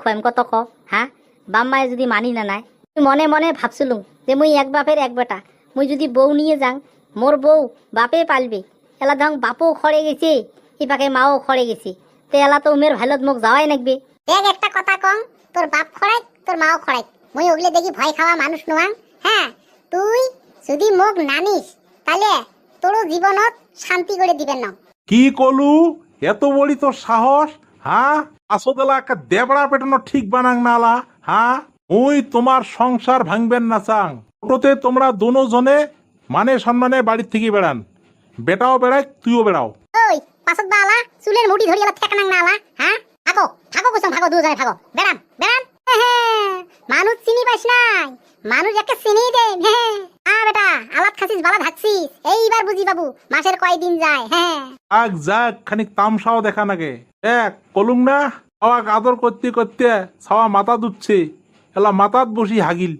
খোয়াম কত ক হ্যাঁ বাম্মায় যদি মানি না নাই মনে মনে ভাবছিলুম যে মুই এক বাপের এক বেটা। মুই যদি বউ নিয়ে যাং মোর বউ বাপে পালবে। এলা ধং বাপও খড়ে গেছে ইপাকে মাও খড়ে গেছে। তে এলা তো উমের ভাইলত মোক যাওয়াই নাকবে। দেখ একটা কথা কম তোর বাপ খড়াই তোর মাও খড়াই মুই ওগুলো দেখি ভয় খাওয়া মানুষ নোয়াং হ্যাঁ তুই যদি মোক নানিস তাহলে তোরও জীবনত শান্তি করে দিবেন না। কি কলু? এত বড়ি তোর সাহস হ্যাঁ আসোদলা একটা দেবড়া পেটানো ঠিক বানাং নালা হ্যাঁ? ওই তোমার সংসার ভাঙবেন না চাং। ছোটতে তোমরা দোনো জনে মানে সম্মানে বাড়ির থেকে বেড়ান। বেটাও বেড়ায় তুইও বেড়াও। ওই পাছত বালা, চুলের মুঠি ধরি এলা ঠেকানাং নালা হ্যাঁ? থাকো থাকো কুসুম, থাকো, দুজনে থাকো। বেড়ান বেড়ান। মানুষ চিনি পাইস নাই। মানুষ একে চিনি দে হ্যাঁ বেটা আলাপ বাবা থাকছিস এইবার বুঝি বাবু, মাসের কয়দিন যায় হ্যাঁ। আগ যাক, খানিক তামসাও দেখা নাগে। এক কলুম না আওয়াক আদর করতে করতে ছাওয়া মাথা দুচ্ছে এলা মাথাত বসি হাগিল।